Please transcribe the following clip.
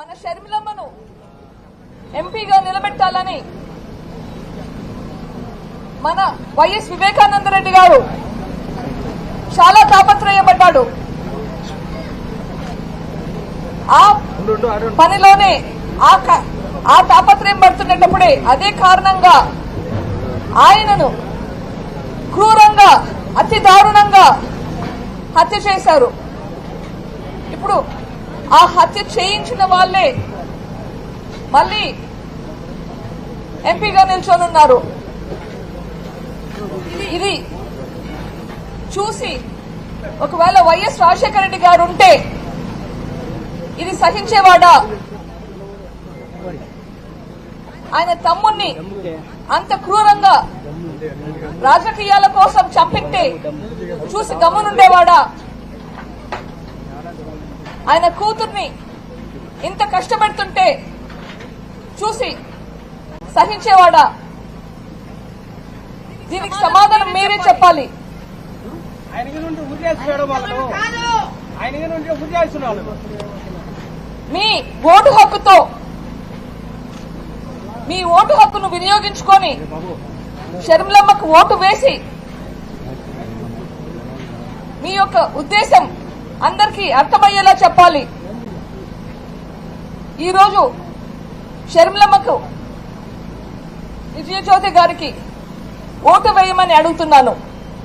మన షర్మిలమ్మను ఎంపీగా నిలబెట్టాలని మన వైఎస్ వివేకానంద రెడ్డి గారు చాలా తాపత్రయపడ్డాడు. ఆ పనిలోనే ఆ ఆ తాపత్రయం పడుతున్నప్పుడే అదే కారణంగా ఆయనను క్రూరంగా అతి దారుణంగా హత్య చేశారు. ఇప్పుడు ఆ హత్య చేయించిన వాళ్ళే. మళ్ళీ ఎంపీగా నిల్చొనున్నారు ఇది ఇది చూసి ఒకవేళ వైఎస్ రాజశేఖర రెడ్డి గారు ఉంటే ఇది సహించేవాడా? ఆయన తమ్ముణ్ణి అంత క్రూరంగా రాజకీయాల కోసం చంపితే చూసి గమ్మునుండేవాడా ఆయన కూతుర్ని ఇంత కష్టపెడుతుంటే చూసి సహించేవాడా? దీనికి సమాధానం మీరే చెప్పాలి. మీ ఓటు హక్కుతో మీ ఓటు హక్కును వినియోగించుకొని షర్మిలమ్మకు ఓటు వేసి మీ యొక్క ఉద్దేశం అందరికీ అర్థమయ్యేలా చెప్పాలి. ఈరోజు షర్మిలమ్మకు విజయజ్యోతి గారికి ఓటు వేయమని అడుగుతున్నాను.